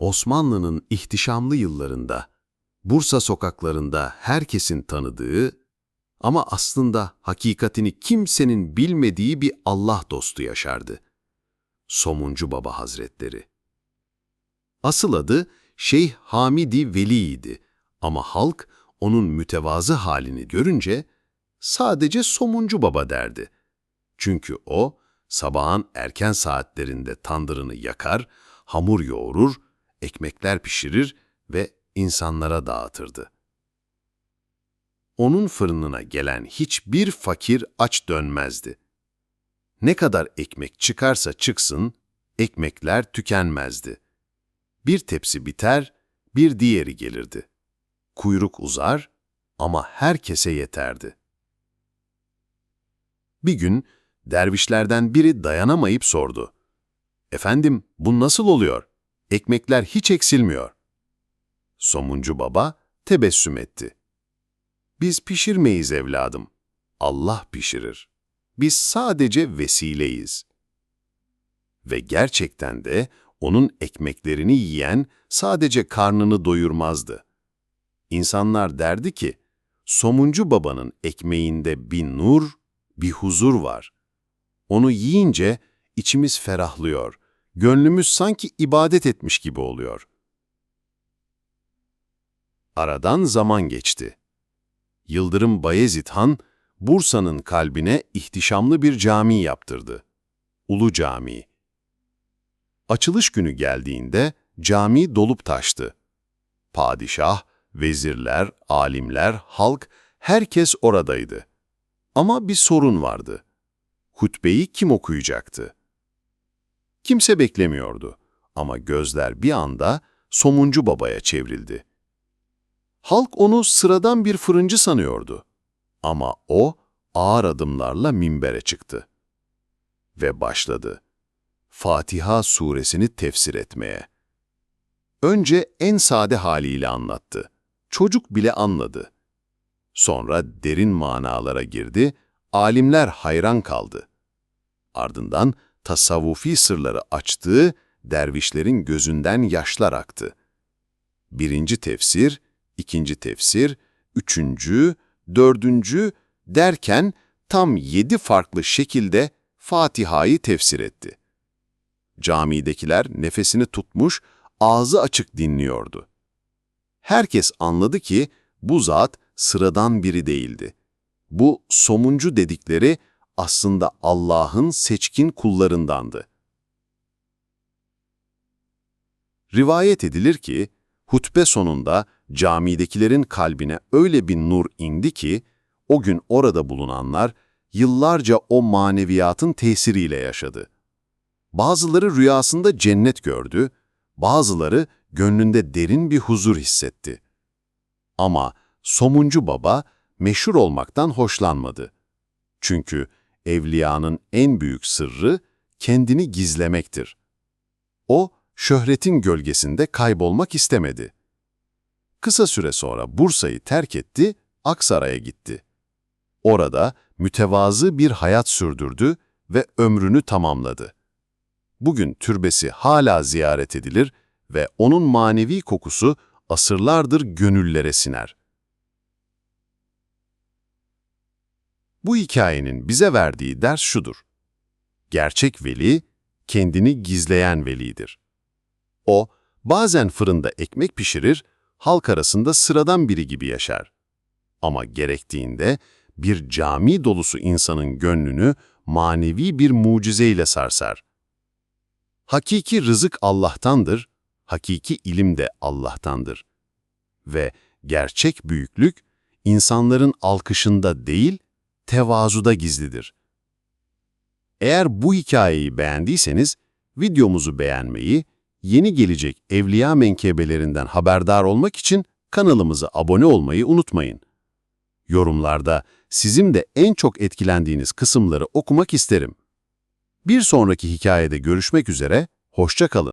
Osmanlı'nın ihtişamlı yıllarında, Bursa sokaklarında herkesin tanıdığı ama aslında hakikatini kimsenin bilmediği bir Allah dostu yaşardı. Somuncu Baba Hazretleri. Asıl adı Şeyh Hamidi Veli'ydi ama halk onun mütevazı halini görünce sadece Somuncu Baba derdi. Çünkü o sabahın erken saatlerinde tandırını yakar, hamur yoğurur, ekmekler pişirir ve insanlara dağıtırdı. Onun fırınına gelen hiçbir fakir aç dönmezdi. Ne kadar ekmek çıkarsa çıksın, ekmekler tükenmezdi. Bir tepsi biter, bir diğeri gelirdi. Kuyruk uzar ama herkese yeterdi. Bir gün dervişlerden biri dayanamayıp sordu. Efendim bu nasıl oluyor? Ekmekler hiç eksilmiyor. Somuncu baba tebessüm etti. Biz pişirmeyiz evladım. Allah pişirir. Biz sadece vesileyiz. Ve gerçekten de onun ekmeklerini yiyen sadece karnını doyurmazdı. İnsanlar derdi ki, Somuncu babanın ekmeğinde bir nur, bir huzur var. Onu yiyince içimiz ferahlıyor, gönlümüz sanki ibadet etmiş gibi oluyor. Aradan zaman geçti. Yıldırım Bayezid Han, Bursa'nın kalbine ihtişamlı bir cami yaptırdı. Ulu Camii. Açılış günü geldiğinde cami dolup taştı. Padişah, vezirler, alimler, halk, herkes oradaydı. Ama bir sorun vardı. Hutbeyi kim okuyacaktı? Kimse beklemiyordu ama gözler bir anda Somuncu Baba'ya çevrildi. Halk onu sıradan bir fırıncı sanıyordu. Ama o ağır adımlarla minbere çıktı. Ve başladı. Fatiha suresini tefsir etmeye. Önce en sade haliyle anlattı. Çocuk bile anladı. Sonra derin manalara girdi, alimler hayran kaldı. Ardından tasavvufi sırları açtığı dervişlerin gözünden yaşlar aktı. Birinci tefsir, ikinci tefsir, üçüncü, dördüncü derken tam yedi farklı şekilde Fatiha'yı tefsir etti. Camidekiler nefesini tutmuş, ağzı açık dinliyordu. Herkes anladı ki bu zat sıradan biri değildi. Bu somuncu dedikleri aslında Allah'ın seçkin kullarındandı. Rivayet edilir ki, hutbe sonunda camidekilerin kalbine öyle bir nur indi ki, o gün orada bulunanlar yıllarca o maneviyatın tesiriyle yaşadı. Bazıları rüyasında cennet gördü, bazıları gönlünde derin bir huzur hissetti. Ama Somuncu Baba meşhur olmaktan hoşlanmadı. Çünkü evliyanın en büyük sırrı kendini gizlemektir. O, şöhretin gölgesinde kaybolmak istemedi. Kısa süre sonra Bursa'yı terk etti, Aksaray'a gitti. Orada mütevazı bir hayat sürdürdü ve ömrünü tamamladı. Bugün türbesi hala ziyaret edilir ve onun manevi kokusu asırlardır gönüllere siner. Bu hikayenin bize verdiği ders şudur. Gerçek veli, kendini gizleyen velidir. O, bazen fırında ekmek pişirir, halk arasında sıradan biri gibi yaşar. Ama gerektiğinde bir cami dolusu insanın gönlünü manevi bir mucizeyle sarsar. Hakiki rızık Allah'tandır, hakiki ilim de Allah'tandır. Ve gerçek büyüklük, insanların alkışında değil, tevazuda gizlidir. Eğer bu hikayeyi beğendiyseniz, videomuzu beğenmeyi, yeni gelecek evliya menkebelerinden haberdar olmak için kanalımıza abone olmayı unutmayın. Yorumlarda sizin de en çok etkilendiğiniz kısımları okumak isterim. Bir sonraki hikayede görüşmek üzere, hoşça kalın.